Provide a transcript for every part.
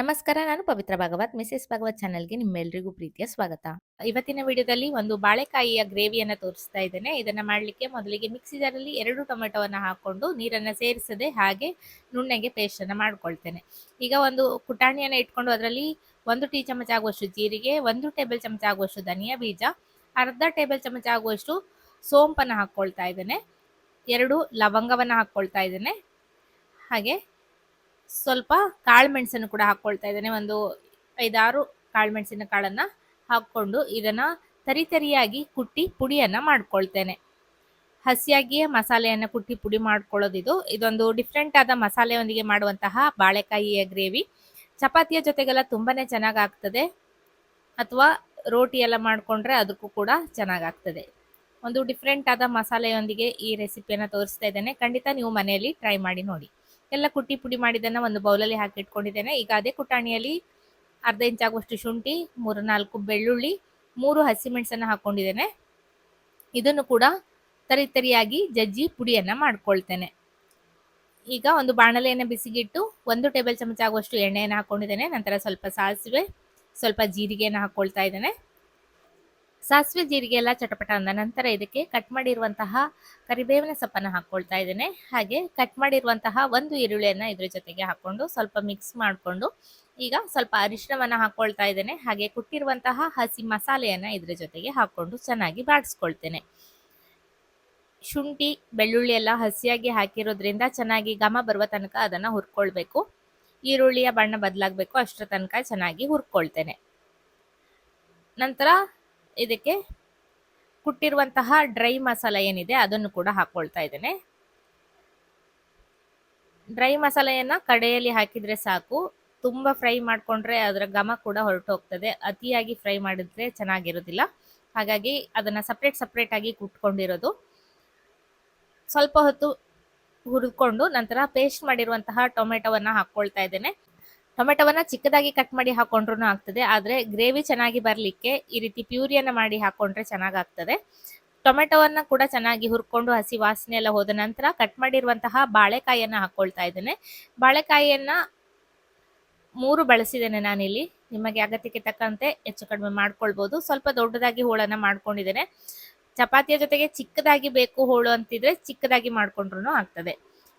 ನಮಸ್ಕಾರ, ನಾನು ಪವಿತ್ರ ಭಾಗವತ್ ಮಿಸ್ಸೆಸ್ ಭಾಗವತ್ ಚಾನಲ್ಗೆ ನಿಮ್ಮೆಲ್ಲರಿಗೂ ಪ್ರೀತಿಯ ಸ್ವಾಗತ. ಇವತ್ತಿನ ವಿಡಿಯೋದಲ್ಲಿ ಒಂದು ಬಾಳೆಕಾಯಿಯ ಗ್ರೇವಿಯನ್ನು ತೋರಿಸ್ತಾ ಇದ್ದೇನೆ. ಇದನ್ನು ಮಾಡಲಿಕ್ಕೆ ಮೊದಲಿಗೆ ಮಿಕ್ಸಿ ಜಾರಲ್ಲಿ ಎರಡು ಟೊಮೆಟೊವನ್ನು ಹಾಕ್ಕೊಂಡು ನೀರನ್ನು ಸೇರಿಸದೆ ಹಾಗೆ ನುಣ್ಣಗೆ ಪೇಸ್ಟನ್ನು ಮಾಡಿಕೊಳ್ತೇನೆ ಮಾಡ್ಕೊಳ್ತೇನೆ. ಈಗ ಒಂದು ಕುಟಾಣಿಯನ್ನು ಇಟ್ಕೊಂಡು ಅದರಲ್ಲಿ ಒಂದು ಟೀ ಚಮಚ ಆಗುವಷ್ಟು ಜೀರಿಗೆ, ಒಂದು ಟೇಬಲ್ ಚಮಚ ಆಗುವಷ್ಟು ಧನಿಯಾ ಬೀಜ, ಅರ್ಧ ಟೇಬಲ್ ಚಮಚ ಆಗುವಷ್ಟು ಸೋಂಪನ್ನು ಹಾಕ್ಕೊಳ್ತಾ ಇದ್ದೇನೆ. ಎರಡು ಲವಂಗವನ್ನು ಹಾಕ್ಕೊಳ್ತಾ ಇದ್ದೇನೆ. ಹಾಗೆ ಸ್ವಲ್ಪ ಕಾಳು ಮೆಣಸನ್ನು ಕೂಡ ಹಾಕ್ಕೊಳ್ತಾ ಇದ್ದೇನೆ. ಒಂದು ಐದಾರು ಕಾಳು ಮೆಣಸಿನ ಕಾಳನ್ನ ಹಾಕ್ಕೊಂಡು ಇದನ್ನು ತರಿ ತರಿಯಾಗಿ ಕುಟ್ಟಿ ಪುಡಿಯನ್ನು ಮಾಡ್ಕೊಳ್ತೇನೆ. ಹಸಿಯಾಗಿಯೇ ಮಸಾಲೆಯನ್ನು ಕುಟ್ಟಿ ಪುಡಿ ಮಾಡ್ಕೊಳ್ಳೋದಿದು ಇದೊಂದು ಡಿಫ್ರೆಂಟ್ ಆದ ಮಸಾಲೆಯೊಂದಿಗೆ ಮಾಡುವಂತಹ ಬಾಳೆಕಾಯಿಯ ಗ್ರೇವಿ. ಚಪಾತಿಯ ಜೊತೆಗೆಲ್ಲ ತುಂಬಾ ಚೆನ್ನಾಗಾಗ್ತದೆ. ಅಥವಾ ರೋಟಿ ಎಲ್ಲ ಮಾಡಿಕೊಂಡ್ರೆ ಅದಕ್ಕೂ ಕೂಡ ಚೆನ್ನಾಗಾಗ್ತದೆ. ಒಂದು ಡಿಫ್ರೆಂಟ್ ಆದ ಮಸಾಲೆಯೊಂದಿಗೆ ಈ ರೆಸಿಪಿಯನ್ನು ತೋರಿಸ್ತಾ ಇದ್ದೇನೆ. ಖಂಡಿತ ನೀವು ಮನೆಯಲ್ಲಿ ಟ್ರೈ ಮಾಡಿ ನೋಡಿ. ಎಲ್ಲ ಕುಟ್ಟಿ ಪುಡಿ ಮಾಡಿದ್ದನ್ನ ಒಂದು ಬೌಲಲ್ಲಿ ಹಾಕಿ ಇಟ್ಕೊಂಡಿದ್ದೇನೆ. ಈಗ ಅದೇ ಕುಟಾಣಿಯಲ್ಲಿ ಅರ್ಧ ಇಂಚ್ ಆಗುವಷ್ಟು ಶುಂಠಿ ಮೂರು ನಾಲ್ಕು ಬೆಳ್ಳುಳ್ಳಿ, ಮೂರು ಹಸಿಮೆಣಸನ್ನ ಹಾಕೊಂಡಿದ್ದೇನೆ. ಇದನ್ನು ಕೂಡ ತರಿ ತರಿಯಾಗಿ ಜಜ್ಜಿ ಪುಡಿಯನ್ನ ಮಾಡ್ಕೊಳ್ತೇನೆ. ಈಗ ಒಂದು ಬಾಣಲೆಯನ್ನು ಬಿಸಿಗಿಟ್ಟು ಒಂದು ಟೇಬಲ್ ಚಮಚ ಆಗುವಷ್ಟು ಎಣ್ಣೆಯನ್ನು ಹಾಕೊಂಡಿದ್ದೇನೆ. ನಂತರ ಸ್ವಲ್ಪ ಸಾಸಿವೆ, ಸ್ವಲ್ಪ ಜೀರಿಗೆಯನ್ನು ಹಾಕೊಳ್ತಾ ಇದ್ದೇನೆ. ಸಾಸಿವೆ ಜೀರಿಗೆ ಎಲ್ಲ ಚಟಪಟ ಅಂದ ನಂತರ ಇದಕ್ಕೆ ಕಟ್ ಮಾಡಿರುವಂತಹ ಕರಿಬೇವಿನ ಸೊಪ್ಪನ್ನು ಹಾಕೊಳ್ತಾ ಇದ್ದೇನೆ. ಹಾಗೆ ಕಟ್ ಮಾಡಿರುವಂತಹ ಒಂದು ಈರುಳ್ಳಿಯನ್ನು ಇದ್ರ ಜೊತೆಗೆ ಹಾಕೊಂಡು ಸ್ವಲ್ಪ ಮಿಕ್ಸ್ ಮಾಡಿಕೊಂಡು ಈಗ ಸ್ವಲ್ಪ ಅರಿಶಿಣವನ್ನು ಹಾಕ್ಕೊಳ್ತಾ ಇದ್ದೇನೆ. ಹಾಗೆ ಕುಟ್ಟಿರುವಂತಹ ಹಸಿ ಮಸಾಲೆಯನ್ನು ಇದ್ರ ಜೊತೆಗೆ ಹಾಕೊಂಡು ಚೆನ್ನಾಗಿ ಬಾಡಿಸ್ಕೊಳ್ತೇನೆ. ಶುಂಠಿ, ಬೆಳ್ಳುಳ್ಳಿ ಎಲ್ಲ ಹಸಿಯಾಗಿ ಹಾಕಿರೋದ್ರಿಂದ ಚೆನ್ನಾಗಿ ಘಮ ಬರುವ ತನಕ ಅದನ್ನ ಹುರ್ಕೊಳ್ಬೇಕು. ಈರುಳ್ಳಿಯ ಬಣ್ಣ ಬದಲಾಗಬೇಕು ಅಷ್ಟರ ತನಕ ಚೆನ್ನಾಗಿ ಹುರ್ಕೊಳ್ತೇನೆ. ನಂತರ ಇದಕ್ಕೆ ಕುಟ್ಟಿರುವಂತಹ ಡ್ರೈ ಮಸಾಲ ಏನಿದೆ ಅದನ್ನು ಕೂಡ ಹಾಕೊಳ್ತಾ ಇದ್ದೇನೆ. ಡ್ರೈ ಮಸಾಲೆಯನ್ನ ಕಡೆಯಲ್ಲಿ ಹಾಕಿದ್ರೆ ಸಾಕು. ತುಂಬಾ ಫ್ರೈ ಮಾಡ್ಕೊಂಡ್ರೆ ಅದರ ಘಮ ಕೂಡ ಹೊರಟು ಹೋಗ್ತದೆ ಅತಿಯಾಗಿ ಫ್ರೈ ಮಾಡಿದ್ರೆ ಚೆನ್ನಾಗಿರೋದಿಲ್ಲ. ಹಾಗಾಗಿ ಅದನ್ನ ಸಪ್ರೇಟ್ ಆಗಿ ಕುಟ್ಕೊಂಡಿರೋದು. ಸ್ವಲ್ಪ ಹೊತ್ತು ಹುರಿದುಕೊಂಡು ನಂತರ ಪೇಸ್ಟ್ ಮಾಡಿರುವಂತಹ ಟೊಮೆಟೊವನ್ನ ಹಾಕೊಳ್ತಾ ಇದ್ದೇನೆ. ಟೊಮೆಟೊವನ್ನ ಚಿಕ್ಕದಾಗಿ ಕಟ್ ಮಾಡಿ ಹಾಕೊಂಡ್ರು ಆಗ್ತದೆ. ಆದ್ರೆ ಗ್ರೇವಿ ಚೆನ್ನಾಗಿ ಬರ್ಲಿಕ್ಕೆ ಈ ರೀತಿ ಪ್ಯೂರಿಯನ್ನ ಮಾಡಿ ಹಾಕೊಂಡ್ರೆ ಚೆನ್ನಾಗಾಗ್ತದೆ. ಟೊಮೆಟೊವನ್ನ ಕೂಡ ಚೆನ್ನಾಗಿ ಹುರ್ಕೊಂಡು ಹಸಿ ವಾಸನೆ ಎಲ್ಲ ಹೋದ ನಂತರ ಕಟ್ ಮಾಡಿರುವಂತಹ ಬಾಳೆಕಾಯಿಯನ್ನ ಹಾಕೊಳ್ತಾ ಇದ್ದೇನೆ. ಬಾಳೆಕಾಯಿಯನ್ನ ಮೂರು ಬಳಸಿದ್ದೇನೆ ನಾನಿಲ್ಲಿ. ನಿಮಗೆ ಅಗತ್ಯಕ್ಕೆ ತಕ್ಕಂತೆ ಹೆಚ್ಚು ಕಡಿಮೆ ಮಾಡ್ಕೊಳ್ಬಹುದು ಸ್ವಲ್ಪ ದೊಡ್ಡದಾಗಿ ಹೋಳನ್ನ ಮಾಡ್ಕೊಂಡಿದ್ದೇನೆ. ಚಪಾತಿಯ ಜೊತೆಗೆ ಚಿಕ್ಕದಾಗಿ ಬೇಕು ಹೋಳು ಅಂತಿದ್ರೆ ಚಿಕ್ಕದಾಗಿ ಮಾಡ್ಕೊಂಡ್ರು ಆಗ್ತದೆ.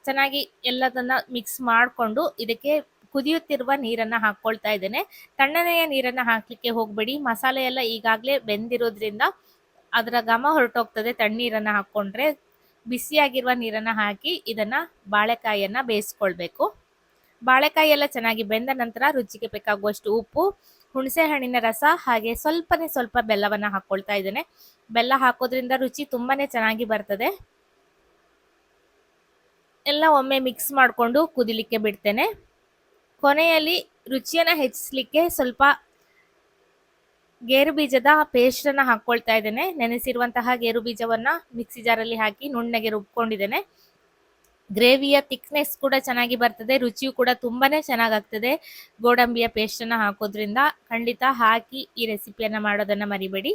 ಚೆನ್ನಾಗಿ ಎಲ್ಲದನ್ನ ಮಿಕ್ಸ್ ಮಾಡಿಕೊಂಡು ಇದಕ್ಕೆ ಕುದಿಯುತ್ತಿರುವ ನೀರನ್ನ ಹಾಕ್ಕೊಳ್ತಾ ಇದ್ದೇನೆ. ತಣ್ಣನೆಯ ನೀರನ್ನ ಹಾಕಲಿಕ್ಕೆ ಹೋಗಬೇಡಿ. ಮಸಾಲೆ ಎಲ್ಲ ಈಗಾಗಲೇ ಬೆಂದಿರೋದ್ರಿಂದ ಅದರ ಘಮ ಹೊರಟೋಗ್ತದೆ. ತಣ್ಣೀರನ್ನ ಹಾಕೊಂಡ್ರೆ ಬಿಸಿಯಾಗಿರುವ ನೀರನ್ನ ಹಾಕಿ ಇದನ್ನ ಬಾಳೆಕಾಯಿಯನ್ನ ಬೇಯಿಸ್ಕೊಳ್ಬೇಕು. ಬಾಳೆಕಾಯಿ ಎಲ್ಲ ಚೆನ್ನಾಗಿ ಬೆಂದ ನಂತರ ರುಚಿಗೆ ಬೇಕಾಗುವಷ್ಟು ಉಪ್ಪು, ಹುಣಸೆ ಹಣ್ಣಿನ ರಸ ಹಾಗೆ ಸ್ವಲ್ಪನೇ ಸ್ವಲ್ಪ ಬೆಲ್ಲವನ್ನ ಹಾಕ್ಕೊಳ್ತಾ ಇದ್ದೇನೆ. ಬೆಲ್ಲ ಹಾಕೋದ್ರಿಂದ ರುಚಿ ತುಂಬಾನೇ ಚೆನ್ನಾಗಿ ಬರ್ತದೆ. ಎಲ್ಲ ಒಮ್ಮೆ ಮಿಕ್ಸ್ ಮಾಡಿಕೊಂಡು ಕುದಿಲಿಕ್ಕೆ ಬಿಡ್ತೇನೆ. ಕೊನೆಯಲ್ಲಿ ರುಚಿಯನ್ನು ಹೆಚ್ಚಿಸಲಿಕ್ಕೆ ಸ್ವಲ್ಪ ಗೇರು ಬೀಜದ ಪೇಸ್ಟ್ ಹಾಕ್ಕೊಳ್ತಾ ಇದ್ದೇನೆ. ನೆನೆಸಿರುವಂತಹ ಗೇರು ಬೀಜವನ್ನ ಮಿಕ್ಸಿ ಜಾರಲ್ಲಿ ಹಾಕಿ ನುಣ್ಣಗೆ ರುಬ್ಕೊಂಡಿದ್ದೇನೆ. ಗ್ರೇವಿಯ ಥಿಕ್ನೆಸ್ ಕೂಡ ಚೆನ್ನಾಗಿ ಬರ್ತದೆ. ರುಚಿಯು ಕೂಡ ತುಂಬಾನೇ ಚೆನ್ನಾಗಾಗ್ತದೆ. ಗೋಡಂಬಿಯ ಪೇಸ್ಟ್ ಅನ್ನ ಹಾಕೋದ್ರಿಂದ ಖಂಡಿತ ಹಾಕಿ ಈ ರೆಸಿಪಿಯನ್ನ ಮಾಡೋದನ್ನ ಮರಿಬೇಡಿ.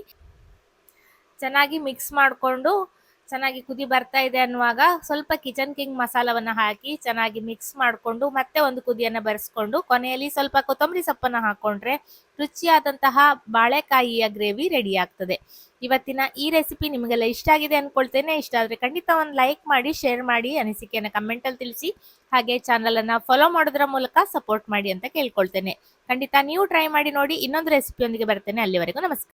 ಚೆನ್ನಾಗಿ ಮಿಕ್ಸ್ ಮಾಡಿಕೊಂಡು ಚೆನ್ನಾಗಿ ಕುದಿ ಬರ್ತಾ ಇದೆ ಅನ್ನುವಾಗ ಸ್ವಲ್ಪ ಕಿಚನ್ ಕಿಂಗ್ ಮಸಾಲವನ್ನ ಹಾಕಿ ಚೆನ್ನಾಗಿ ಮಿಕ್ಸ್ ಮಾಡಿಕೊಂಡು ಮತ್ತೆ ಒಂದು ಕುದಿಯನ್ನ ಬರೆಸ್ಕೊಂಡು ಕೊನೆಯಲ್ಲಿ ಸ್ವಲ್ಪ ಕೊತ್ತಂಬರಿ ಸೊಪ್ಪನ್ನ ಹಾಕೊಂಡ್ರೆ ರುಚಿಯಾದಂತಹ ಬಾಳೆಕಾಯಿಯ ಗ್ರೇವಿ ರೆಡಿ ಆಗ್ತದೆ. ಇವತ್ತಿನ ಈ ರೆಸಿಪಿ ನಿಮಗೆಲ್ಲ ಇಷ್ಟ ಆಗಿದೆ ಅಂದ್ಕೊಳ್ತೇನೆ ಇಷ್ಟ ಆದ್ರೆ ಖಂಡಿತ ಒಂದು ಲೈಕ್ ಮಾಡಿ ಶೇರ್ ಮಾಡಿ, ಅನಿಸಿಕೆಯನ್ನು ಕಮೆಂಟಲ್ಲಿ ತಿಳಿಸಿ. ಹಾಗೆ ಚಾನಲನ್ನು ಫಾಲೋ ಮಾಡೋದ್ರ ಮೂಲಕ ಸಪೋರ್ಟ್ ಮಾಡಿ ಅಂತ ಕೇಳ್ಕೊಳ್ತೇನೆ. ಖಂಡಿತ ನೀವು ಟ್ರೈ ಮಾಡಿ ನೋಡಿ ಇನ್ನೊಂದು ರೆಸಿಪಿಯೊಂದಿಗೆ ಬರ್ತೇನೆ. ಅಲ್ಲಿವರೆಗೂ ನಮಸ್ಕಾರ.